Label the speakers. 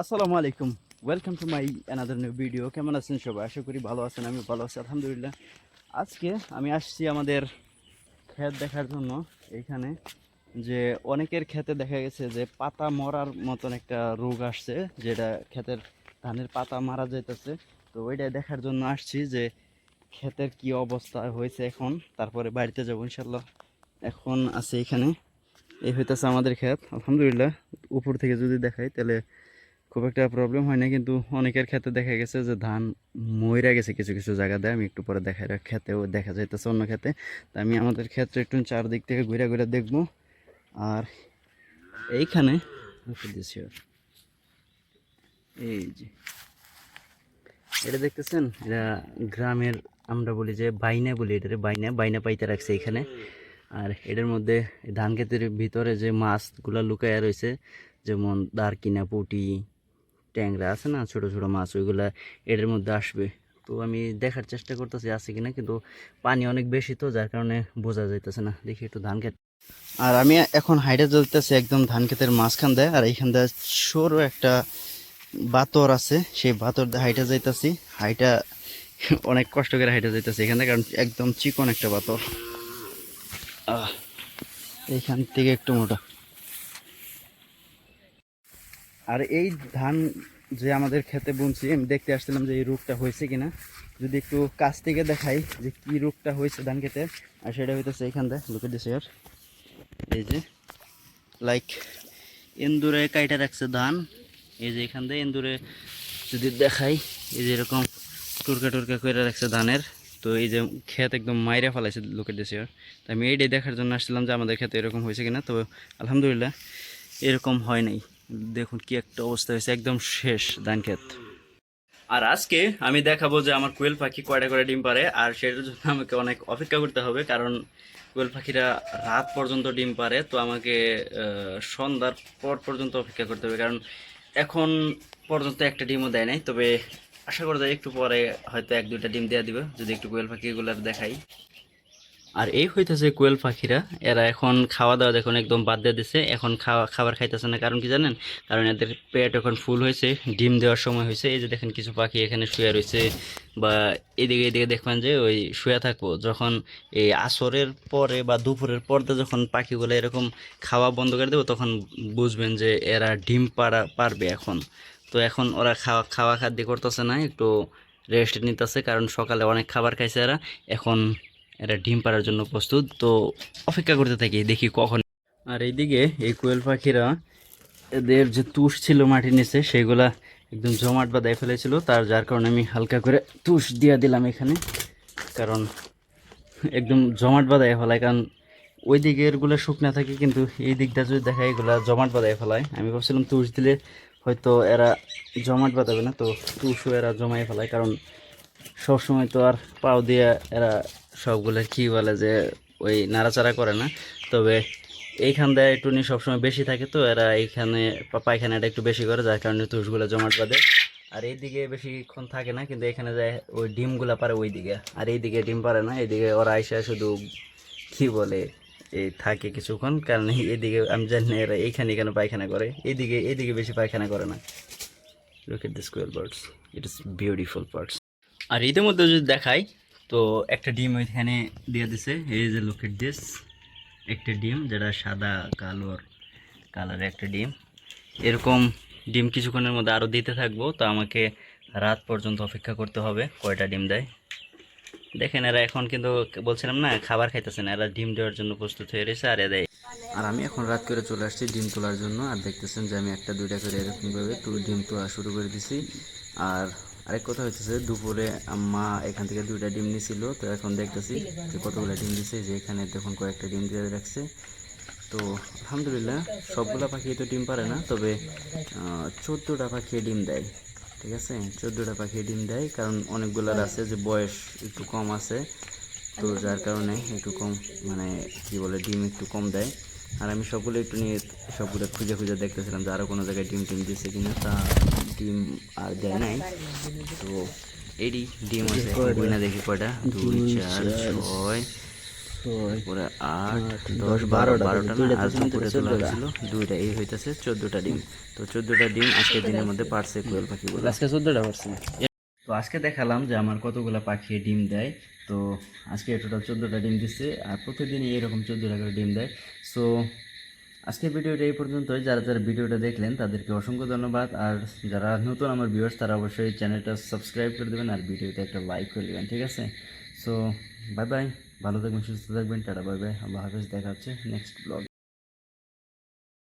Speaker 1: আসসালামু আলাইকুম। Welcome to my another new video কেমন আছেন সবাই? আশা করি ভালো আছেন আমি ভালো আছি, আলহামদুলিল্লাহ। আজকে আমি আসছি আমাদের ক্ষেত দেখার জন্য এইখানে যে অনেকের ক্ষেতে দেখা গেছে যে পাতা মরার মতন একটা রোগ আসছে, যেটা ক্ষেতের ধানের পাতা মারা যাইতেছে। তো ওইটা দেখার জন্য আসছি যে ক্ষেতের কি অবস্থা হয়েছে এখন। তারপরে বাড়িতে যাব ইনশাল্লাহ এখন আছে এখানে। এই হইতেছে আমাদের ক্ষেত। আলহামদুলিল্লাহ। উপর থেকে যদি দেখাই, তাহলে খুব একটা প্রবলেম হয় না, কিন্তু অনেকের ক্ষেত্রে দেখা গেছে যে ধান মইরা গেছে কিছু কিছু জায়গাতে। আমি একটু পরে দেখাই ক্ষেতেও দেখা যাইতেছে অন্য ক্ষেতে তা আমি আমাদের ক্ষেত্রে একটু চারদিক থেকে ঘুরে ঘুরে দেখব। আর এইখানে দিয়েছি এই যে। এটা দেখতেছেন? এটা গ্রামের, আমরা বলি যে বাইনা বলি এটারে, বাইনা। বাইনা পাইতে রাখছে এখানে। আর এটার মধ্যে ধান ক্ষেতের ভিতরে যে মাছগুলো লুকায়া রয়েছে, যেমন দারকিনা পুঁটি ট্যাংরা আছে না, ছোট ছোট মাছ, ওইগুলা এটার মধ্যে আসবে। তো আমি দেখার চেষ্টা করতেছি আছে কিনা, কিন্তু পানি অনেক বেশি তো, যার কারণে বোঝা যাইতেছে না। দেখি একটু ধান ক্ষেত আর আমি এখন হাইটে চলতেছি একদম ধান ক্ষেতের মাঝখান দেয়, আর এইখান দিয়ে সরু একটা বাতর আছে, সেই বাতর দিয়ে হাইটে যাইতেছি। হাইটা অনেক কষ্ট করে হাইটে যাইতেছি এখান কারণ একদম চিকন একটা বাতর। এইখান থেকে একটু মোটা। আর এই ধান যে আমাদের খেতে বুনছি, আমি দেখতে আসছিলাম যে এই রোগটা হয়েছে কিনা। যদি একটু কাছ থেকে দেখাই যে কি রোগটা হয়েছে ধান খেতে, আর সেটা হইতেছে দিয়ে লুকে দিছে আর এই যে লাইক এন্দুরে কাইটা রাখছে ধান। এই যে এখান দিয়ে এন্দুরে যদি দেখাই, এই যে এরকম টুরকা টুরকা করে রাখছে ধানের। তো এই যে ক্ষেত একদম মাইরা ফেলাইছে লোকের দেশে তো আমি এইটাই দেখার জন্য আসছিলাম যে আমাদের ক্ষেতে এরকম হয়েছে কিনা। তো আলহামদুলিল্লাহ, এরকম হয় নাই। দেখুন কি একটা অবস্থা হয়েছে, একদম শেষ ধান ক্ষেত আর আজকে আমি দেখাবো যে আমার কোয়েল পাখি কয়টা করে ডিম পারে আর সেটার জন্য আমাকে অনেক অপেক্ষা করতে হবে, কারণ কোয়েল পাখিরা রাত পর্যন্ত ডিম পারে তো আমাকে সন্ধ্যার পর পর্যন্ত অপেক্ষা করতে হবে, কারণ এখন পর্যন্ত একটা ডিমও দেয় নাই, তবে আশা করা যায় একটু পরে হয়তো এক দুইটা ডিম দেওয়া দিবে, যদি একটু কোয়েল পাখিগুলো দেখাই। আর এই হইতেছে কোয়েল পাখিরা। এরা এখন খাওয়া দাওয়া দেখুন একদম বাদ দিয়ে দিছে। এখন খাওয়া খাবার খাইতেছে না। কারণ কি জানেন? কারণ এদের পেট এখন ফুল হয়েছে, ডিম দেওয়ার সময় হয়েছে। এই যে দেখেন কিছু পাখি এখানে শুয়ে রয়েছে বা এদিকে এদিকে দেখবেন যে ওই শুয়ে থাকব। যখন এই আসরের পরে বা দুপুরের পর্দা যখন পাখিগুলো এরকম খাওয়া বন্ধ করে দেবো, তখন বুঝবেন যে এরা ডিম পাড়া পারবে এখন। তো এখন ওরা খাওয়া খাওয়া খাদ্য করতেছে না, একটু রেস্ট নিতেছে। কারণ সকালে অনেক খাবার খাইছে এরা। এখন এরা ডিম পাড়ার জন্য প্রস্তুত। তো অপেক্ষা করতে থাকি, দেখি কখন। আর এইদিকে এই কোয়েল পাখিরা এদের যে তুষ ছিল মাটির নিচে, সেগুলা একদম জমাট বাঁধায় ফেলেছিল। তার, যার কারণে আমি হালকা করে তুষ দিয়ে দিলাম এখানে। কারণ একদম জমাট বাঁধায় ফেলায়, কারণ ওই দিকেরগুলো শুকনা থাকে, কিন্তু এই দিকটা যদি দেখা, এগুলা জমাট বাঁধায় ফেলায়। আমি ভাবছিলাম তুষ দিলে হয়তো এরা জমাট বাঁধাবে না, তো তুষও এরা জমাই ফেলায়, কারণ সবসময় তো আর পাও দিয়ে এরা সবগুলো কি বলে যে ওই নাড়াচাড়া করে না। তবে এইখান দিয়ে একটু নি সবসময় বেশি থাকে তো, এরা এইখানে পায়খানাটা একটু বেশি করে, যার কারণে তুষগুলো জমাট বাঁধে। আর এইদিকে বেশিক্ষণ থাকে না, কিন্তু এখানে যায় ওই ডিমগুলা পারে ওই দিকে আর এইদিকে ডিম পারে না, এইদিকে ওরা আইসা শুধু কি বলে, এই থাকে কিছুক্ষণ, কারণ এইদিকে আমি জানি না এরা এইখানে কেন পায়খানা করে। এইদিকে এইদিকে বেশি পায়খানা করে না। Look at this quail birds it is beautiful birds আর এদের মধ্যে যদি দেখাই, তো একটা ডিম ওইখানে দিয়ে দিছে। এই যে লুক এট দিস একটা ডিম যেটা সাদা কালোর কালারের একটা ডিম। এরকম ডিম কিছুক্ষণের মধ্যে আরও দিতে থাকব, তো আমাকে রাত পর্যন্ত অপেক্ষা করতে হবে, কয়টা ডিম দেয়। দেখেন এরা এখন কিন্তু বলছিলাম না, খাবার খাইতেছে না, এরা ডিম দেওয়ার জন্য প্রস্তুত হয়ে রয়েছে, আর এদের আর আমি এখন রাত করে চলে আসছি ডিম তোলার জন্য, আর দেখতেছেন যে আমি একটা, দুইটা করে এরকমভাবে তো ডিম তোলা শুরু করে দিছি। আর আরেক কথা হচ্ছে দুপুরে মা এখান থেকে দুইটা ডিম নিছিল, তো এখন দেখতেছি যে কতগুলো ডিম দিছে, যে এখানে দেখুন কয়েকটা ডিম দিয়ে রাখছে। তো আলহামদুলিল্লাহ, সবগুলা পাখি তো ডিম পারে না, তবে চোদ্দোটা পাখি ডিম দেয়, ঠিক আছে? চোদ্দোটা পাখি ডিম দেয়, কারণ অনেকগুলার আছে যে বয়স একটু কম আছে, তো যার কারণে একটু কম মানে কি বলে, ডিম একটু কম দেয়। আর আমি সবগুলো একটু নিয়ে সবগুলো খুঁজে খুঁজে দেখতেছিলাম যে আরও কোনো জায়গায় ডিম টিম দিচ্ছে কিনা তা ডিম আর দেয় নাই। তো এডি ডিম আছে দেখি কয়টা? দুই চার ছয় আট দশ বারো
Speaker 2: বারোটা।
Speaker 1: না? দুপুরে তোলা হয়েছিল। দুইটা এই হইতেছে চোদ্দোটা ডিম। তো চোদ্দোটা ডিম আজকের দিনের মধ্যে পারছে কোয়েল পাখিগুলো।
Speaker 2: আজকে চোদ্দটা পারছি
Speaker 1: তো আজকে দেখালাম যে আমার কতগুলো পাখি ডিম দেয়। তো আজকে টোটাল চোদ্দোটা ডিম দিচ্ছে আর প্রতিদিনই এরকম চোদ্দোটা করে ডিম দেয়। সো আজকে ভিডিওটা এই পর্যন্তই। যারা যারা ভিডিওটা দেখলেন, তাদেরকে অসংখ্য ধন্যবাদ। আর যারা নতুন আমার ভিউয়ার্স তারা অবশ্যই চ্যানেলটা সাবস্ক্রাইব করে দেবেন আর ভিডিওতে একটা লাইক করে দেবেন, ঠিক আছে? সো বাই বাই ভালো থাকবেন, সুস্থ থাকবেন। টাটা বাই বাই আল্লাহ হাফেজ। দেখা হচ্ছে নেক্সট ব্লগে